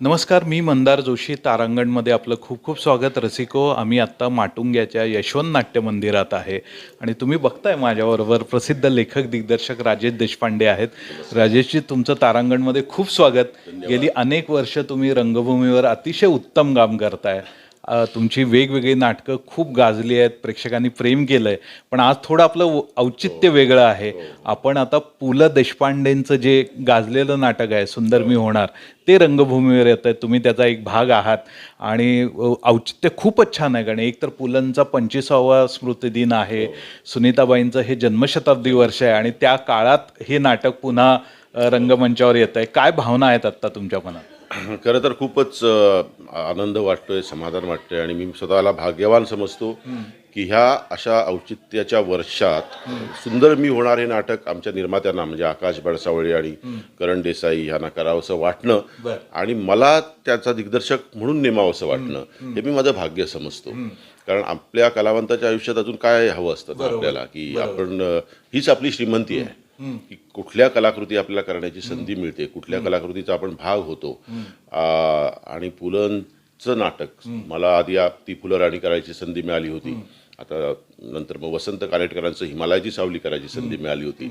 नमस्कार मी मंदार जोशी तारांगणमध्ये आपलं खूप खूप स्वागत. रसिको आम्ही आत्ता माटुंग्याच्या यशवंत नाट्य मंदिरात आहे. आणि तुम्ही बघताय माझ्याबरोबर प्रसिद्ध लेखक दिग्दर्शक राजेश देशपांडे आहेत. राजेशजी तुमचं तारांगणमध्ये खूप स्वागत. गेली अनेक वर्ष तुम्ही रंगभूमीवर अतिशय उत्तम काम करताय. तुमची वेगवेगळी नाटकं खूप गाजली आहेत प्रेक्षकांनी प्रेम केलं आहे पण आज थोडं आपलं औचित्य वेगळं आहे. आपण आता पु ल देशपांडेंचं जे गाजलेलं नाटक आहे सुंदर मी होणार ते रंगभूमीवर येत आहे तुम्ही त्याचा एक भाग आहात. आणि औचित्य खूपच छान आहे. कारण एक तर पुलंचा पंचवीसावा स्मृतिदिन आहे. सुनीताबाईंचं हे जन्मशताब्दी वर्ष आहे. आणि त्या काळात हे नाटक पुन्हा रंगमंचावर येत आहे. काय भावना आहेत आत्ता तुमच्या मनात? खरं तर खूपच आनंद वाटतोय समाधान वाटतंय आणि मी स्वतःला भाग्यवान समजतो की ह्या अशा औचित्याच्या वर्षात सुंदर मी होणार हे नाटक आमच्या निर्मात्यांना म्हणजे आकाश बडसावळे आणि करण देसाई ह्यांना करावंसं वाटणं. आणि मला त्याचा दिग्दर्शक म्हणून नेमावंसं वाटणं हे मी माझं भाग्य समजतो. कारण आपल्या कलावंताच्या आयुष्यात अजून काय हवं असतं आपल्याला? की आपण हीच आपली श्रीमंती आहे. की कुठल्या कलाकृती आपल्याला करण्याची संधी मिळते कुठल्या कलाकृतीचा आपण भाग होतो. आणि पुलंचं नाटक मला आधी ती फुलं राणी करायची संधी मिळाली होती. आता नंतर मग वसंत कानेटकरांचं हिमालयाची सावली करायची संधी मिळाली होती.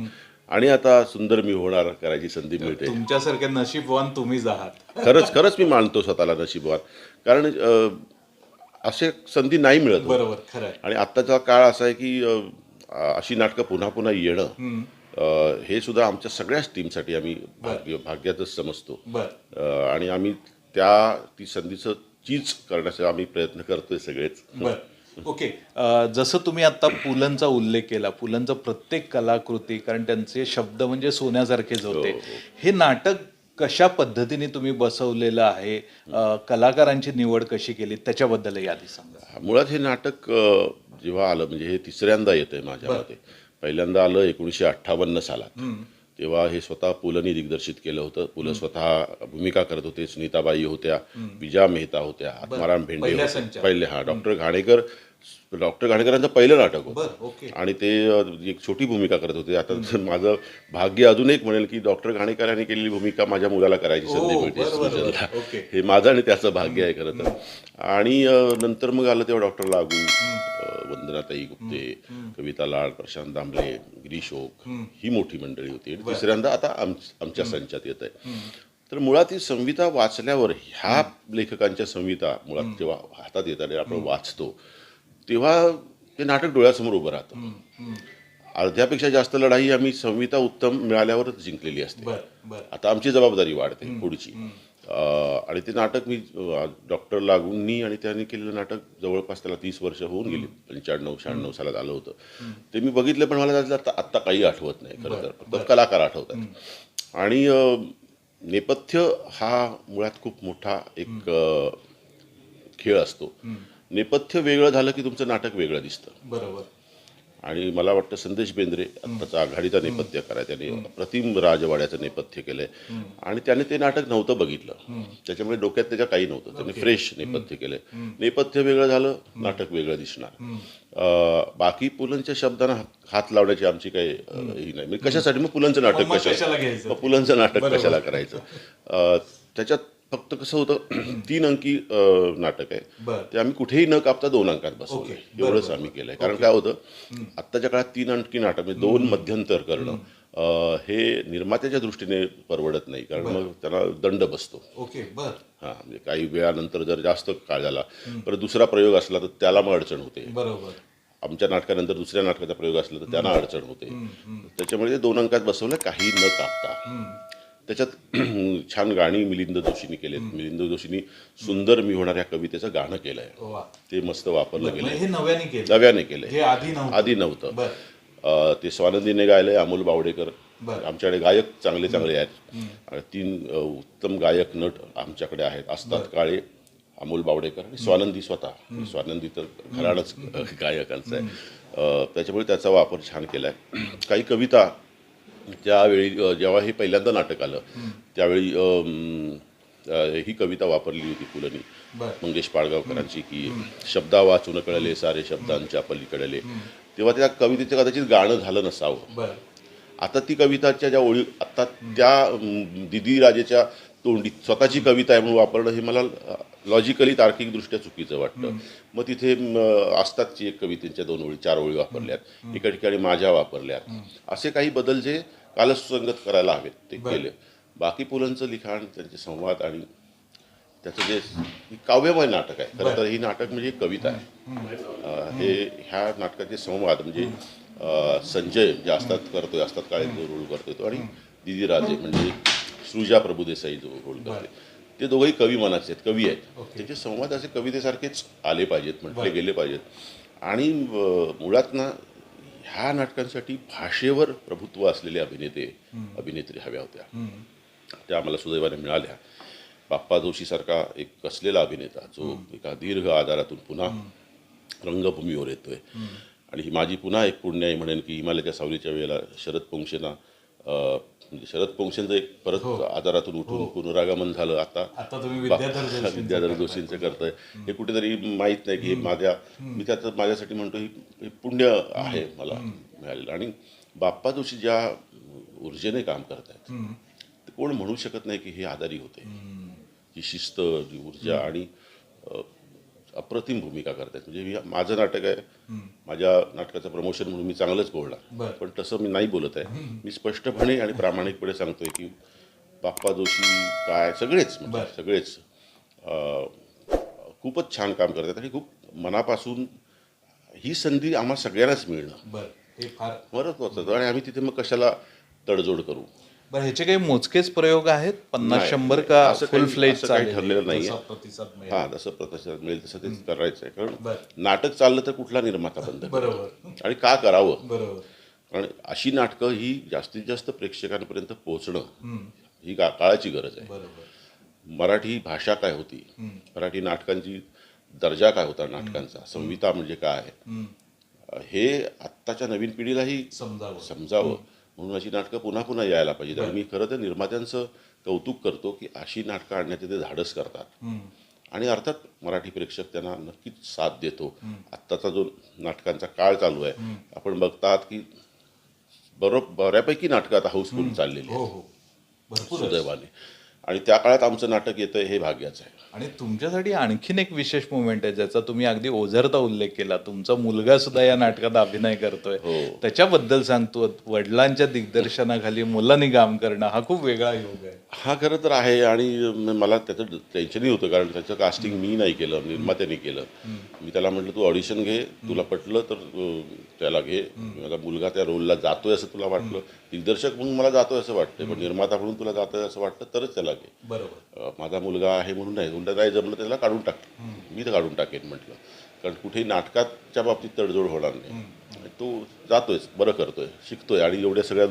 आणि आता सुंदर मी होणार करायची संधी मिळते. तुमच्यासारखे नशीबवान तुम्हीच आहात. खरंच खरंच मी मानतो स्वतःला नशीबवान कारण असे संधी नाही मिळत हो. बरोबर खरं आणि आत्ताचा काळ असा आहे की अशी नाटकं पुन्हा पुन्हा येणं. हे सुद्धा आमच्या सगळ्याच टीमसाठी आम्ही भाग्य भाग्यातच समजतो. आणि आम्ही त्या ती संधीचं चीज करण्याचा आम्ही प्रयत्न करतोय सगळेच. ओके. जसं तुम्ही आता पुलंचा उल्लेख केला पुलंचं प्रत्येक कलाकृती कारण त्यांचे शब्द म्हणजे सोन्यासारखेच होते. हे नाटक कशा पद्धतीने तुम्ही बसवलेलं आहे? कलाकारांची निवड कशी केली? त्याच्याबद्दल यादी सांगा. मुळात हे नाटक जेव्हा आलं म्हणजे हे तिसऱ्यांदा येतंय माझ्या मते पहिल्यांदा आलं एकोणीसशे अठ्ठावन्न सालात. तेव्हा हे स्वतः पुलंनी दिग्दर्शित केलं होतं. पुलं स्वतः भूमिका करत होते सुनीताबाई होत्या विजा मेहता होत्या आत्माराम भेंडे होते. पहिले हा डॉक्टर घाणेकर डॉक्टर घाणेकरांचं पहिलं नाटक होतं. आणि ते एक छोटी भूमिका करत होते. आता माझं भाग्य अजून एक म्हणेल की डॉक्टर घाणेकर यांनी केलेली भूमिका माझ्या मुलाला करायची संधी मिळते. सृजनला. हे माझं आणि त्याचं भाग्य आहे खरं तर. आणि नंतर मग आलं तेव्हा डॉक्टर लागू. वंदनाताई गुप्ते कविता लाड प्रशांत दामले गिरीश ओक ही मोठी मंडळी होती. आणि तिसऱ्यांदा आता आम आमच्या संचात येत आहे. तर मुळात ही संविधा वाचल्यावर ह्या लेखकांच्या संविधा मुळात जेव्हा हातात येतात आपण वाचतो तेव्हा ते नाटक डोळ्यासमोर उभं राहतं. अर्ध्यापेक्षा जास्त लढाई आम्ही संविधा उत्तम मिळाल्यावरच जिंकलेली असते. आता आमची जबाबदारी वाढते पुढची. आणि ते नाटक मी डॉक्टर लागूंनी आणि त्यांनी केलेलं नाटक जवळपास त्याला तीस वर्ष होऊन गेली. पंच्याण्णव शहाण्णव सालात आलं होतं. ते मी बघितलं पण मला त्यातलं आता आत्ता काही आठवत नाही खरं तर. फक्त कलाकार आठवतात आणि नेपथ्य हा मुळात खूप मोठा एक खेळ असतो. नेपथ्य वेगळं झालं की तुमचं नाटक वेगळं दिसतं. बरोबर. आणि मला वाटतं संदेश बेंद्रे आत्ताचा आघाडीचा नेपथ्य करा. त्याने प्रतिम राजवाड्याचं नेपथ्य केलंय. आणि त्याने ते नाटक नव्हतं बघितलं. त्याच्यामुळे डोक्यात त्याच्या काही नव्हतं. त्याने फ्रेश नेपथ्य केलंय. नेपथ्य वेगळं झालं नाटक वेगळं दिसणार. बाकी पुलंच्या शब्दांना हात- लावण्याची आमची काही ही नाही. म्हणजे कशासाठी? मग पुलंचं नाटक कशाला? मग पुलंचं नाटक कशाला करायचं? त्याच्यात फक्त कसं होतं तीन अंकी अं, नाटक आहे. बर. ते आम्ही कुठेही न कापता दोन अंकात बसवलं ओके. एवढंच आम्ही केलंय. कारण काय होतं आत्ताच्या काळात तीन अंकी नाटक म्हणजे दोन मध्यंतर करणं अं, हे निर्मात्याच्या दृष्टीने परवडत नाही. कारण मग त्यांना दंड बसतो. ओके बर. हा म्हणजे काही वेळानंतर जर जास्त काळ झाला परत दुसरा प्रयोग असला तर त्याला मग अडचण होते. बरोबर. आमच्या नाटकानंतर दुसऱ्या नाटकाचा प्रयोग असला तर त्यांना अडचण होते. त्याच्यामुळे ते दोन अंकात बसवलं काही न कापता. त्याच्यात छान गाणी मिलिंद जोशींनी केलेत. मिलिंद जोशींनी सुंदर मी होणार या कवितेचं गाणं केलंय. ते मस्त वापरलं हे नव्याने केलं केलंय. आधी नव्हतं. ते स्वानंदीने गायलंय अमोल बावडेकर. आमच्याकडे गायक चांगले चांगले आहेत. आणि तीन उत्तम गायक नट आमच्याकडे आहेत. असतात काळे अमोल बावडेकर आणि स्वानंदी स्वतः. स्वानंदी तर घराणंच अं, गायकांचं आहे. त्याच्यामुळे त्याचा वापर छान केलाय. काही कविता त्यावेळी अं, जेव्हा हे पहिल्यांदा नाटक आलं त्यावेळी ही कविता वापरली होती पुलंनी मंगेश पाडगावकरांची की शब्दा वाचून कळले सारे शब्दांच्या पलीकडले तेव्हा त्या कवितेचं कदाचित गाणं झालं नसावं. आता ती कविताच्या ज्या ओळी आता त्या दिदी राजेच्या तोंडी स्वतःची कविता आहे म्हणून वापरणं हे मला लॉजिकली तार्किकदृष्ट्या चुकीचं वाटतं. मग तिथे म, आस्ताकची एक कवितेच्या दोन ओळी चार ओळी वापरल्यात. एका ठिकाणी माझ्या वापरल्यात. असे काही बदल जे कालसुसंगत करायला हवेत ते केले. बाकी पुलंचं लिखाण त्यांचे संवाद आणि त्याचं जे काव्यमय नाटक आहे. खरं तर ही नाटक म्हणजे कविता आहे. हे ह्या नाटकाचे संवाद म्हणजे संजय जे असतात करतोय असतात काळे रोल करतोय तो आणि दिदी राजे म्हणजे सृजा प्रभुदेसाई जो रोल करते ते दोघंही कवी मनाचे आहेत कवी आहेत. त्याचे संवाद असे कवितेसारखेच आले पाहिजेत म्हटले गेले पाहिजेत. आणि मुळात ना ह्या नाटकांसाठी भाषेवर प्रभुत्व असलेले अभिनेते अभिनेत्री हव्या होत्या. त्या आम्हाला सुदैवाने मिळाल्या. बाप्पा जोशीसारखा एक कसलेला अभिनेता जो एका दीर्घ आजारातून पुन्हा रंगभूमीवर येतोय. आणि ही माझी पुन्हा एक पुण्य आहे म्हणेन की हिमालयाच्या सावलीच्या वेळेला शरद पोंक्षेना म्हणजे शरद पोंक्षेंचं एक परत आजारातून उठून पुनरागमन झालं. आता विद्याधर जोशींचं करतोय. हे कुठेतरी माहीत नाही की हे माझ्या मी त्याचं माझ्यासाठी म्हणतो ही हे पुण्य आहे मला मिळालेलं. आणि बाप्पा जोशी ज्या ऊर्जेने काम करतायत ते कोण म्हणू शकत नाही की हे आजारी होते. जी शिस्त जी ऊर्जा आणि अप्रतिम भूमिका करतायत. म्हणजे मी माझं नाटक आहे. माझ्या नाटकाचं प्रमोशन म्हणून मी चांगलंच बोलणार. पण तसं मी नाही बोलत आहे. मी स्पष्टपणे आणि प्रामाणिकपणे सांगतोय की बाप्पा जोशी काय सगळेच म्हणजे सगळेच खूपच छान काम करतात आणि खूप मनापासून ही संधी आम्हा सगळ्यांनाच मिळणं बर. हे फार महत्वाचं होतं आणि आम्ही तिथे मग कशाला तडजोड करू? बरं ह्याचे काही मोजकेच प्रयोग आहेत? पन्नास नाही, शंभर नाही. का असं फुल काही- फ्लेज असं काही ठरलेलं. प्रतिसाद मिळेल. हा जसं प्रतिसाद मिळेल तसं तेच करायचं आहे. कारण. नाटक चाललं तर कुठला निर्माता बंद करेल? बरोबर. आणि का करावं? बरोबर. कारण अशी नाटकं ही जास्तीत जास्त प्रेक्षकांपर्यंत पोहोचणं ही का काळाची गरज आहे. बरोबर. मराठी भाषा काय होती? मराठी नाटकांची दर्जा काय होता नाटकांचा? संहिता म्हणजे काय? हे आत्ताच्या नवीन पिढीलाही समजावं. समजावं. म्हणून अशी नाटकं पुन्हा पुन्हा यायला पाहिजेत. आणि मी खरं तर निर्मात्यांचं कौतुक करतो की अशी नाटकं आणण्याचे ते धाडस करतात. आणि अर्थात मराठी प्रेक्षक त्यांना नक्कीच साथ देतो. आत्ताचा जो नाटकांचा काळ चालू आहे आपण बघतात की बरोबर बऱ्यापैकी नाटकं आता हाऊसफुल चाललेली हो आहे हो. आहे. सुदैवाने. आणि त्या काळात आमचं नाटक येतंय हे भाग्याचं आहे. आणि तुमच्यासाठी आणखीन एक विशेष मुवमेंट आहे ज्याचा तुम्ही अगदी ओझरता उल्लेख केला. तुमचा मुलगा सुद्धा या नाटकात अभिनय करतोय. हो. त्याच्याबद्दल सांगतो वडिलांच्या दिग्दर्शनाखाली मुलांनी काम करणं हा खूप वेगळा योग आहे. हा खरं तर आहे आणि मला त्याचं टेन्शनही होतं कारण त्याचं कास्टिंग मी नाही केलं निर्मात्याने केलं. मी त्याला म्हटलं तू ऑडिशन घे तुला पटलं तर त्याला घे. माझा मुलगा त्या रोलला जातोय असं तुला वाटलं दिग्दर्शक म्हणून मला जातोय असं वाटतंय पण निर्माता म्हणून तुला जातोय असं वाटलं तरच त्याला घे. बरोबर. माझा मुलगा आहे म्हणून नाही उलटा नाही जमलं त्याला काढून टाक. मी तर काढून टाकेन म्हटलं. कारण कुठेही नाटकाच्या बाबतीत तडजोड होणार नाही. तो जातोय बरं करतोय शिकतोय आणि एवढ्या सगळ्या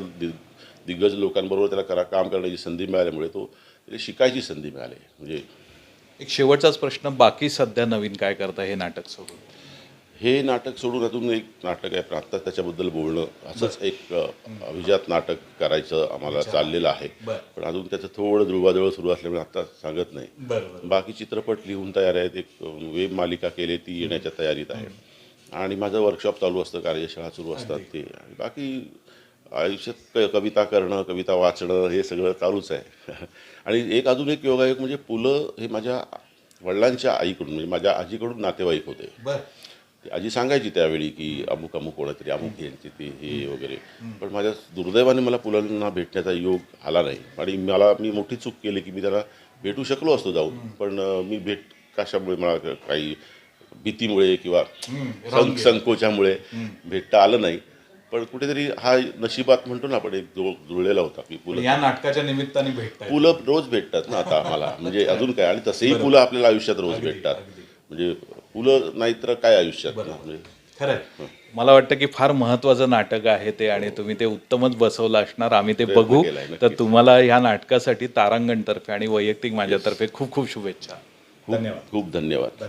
दिग्गज लोकांबरोबर त्याला करा काम करण्याची संधी मिळाल्यामुळे तो शिकायची संधी मिळाली. म्हणजे एक शेवटचाच प्रश्न बाकी सध्या नवीन काय करता हे नाटक सोडून? हे नाटक सोडून अजून एक नाटक आहे पण आत्ता त्याच्याबद्दल बोलणं असंच एक अभिजात नाटक करायचं आम्हाला चाललेलं आहे. पण अजून त्याचं थोडं जुळवाजुळव सुरू असल्यामुळे आता सांगत नाही. बाकी चित्रपट लिहून तयार आहेत एक वेब मालिका केली ती येण्याच्या तयारीत आहे. आणि माझं वर्कशॉप चालू असतं कार्यशाळा सुरू असतात ते. आणि बाकी आयुष्यात कविता करणं कविता वाचणं हे सगळं चालूच आहे. आणि एक अजून एक योगायोग म्हणजे पुलं हे माझ्या वडिलांच्या आईकडून म्हणजे माझ्या आजीकडून नातेवाईक होते. आजी सांगायची त्यावेळी की अमुक अमुक कोणतरी अमुक यांची ते हे वगैरे. पण माझ्या दुर्दैवाने मला पुलांना भेटण्याचा योग आला नाही. आणि मला मी मोठी चूक केली की मी त्याला भेटू शकलो असतो जाऊन. पण मी भेट कशामुळे मला काही भीतीमुळे किंवा सं- संकोचामुळे भेटता आलं नाही. पण कुठेतरी हा नशिबात म्हणतो ना आपण एक जुळलेला होता की पुलं. या नाटकाच्या निमित्ताने भेटताय पुलं रोज भेटतात ना आता आम्हाला. म्हणजे अजून काय. आणि तसेही पुलं आपल्याला आयुष्यात रोज भेटतात. म्हणजे पुलं नाही तर काय आयुष्यात? म्हणजे? मला वाटतं की फार महत्वाचं नाटक आहे ते आणि तुम्ही ते उत्तमच बसवलं असणार. आम्ही ते बघू. तर तुम्हाला ह्या नाटकासाठी तारांगणतर्फे आणि वैयक्तिक माझ्यातर्फे खूप खूप शुभेच्छा. धन्यवाद. खूप धन्यवाद.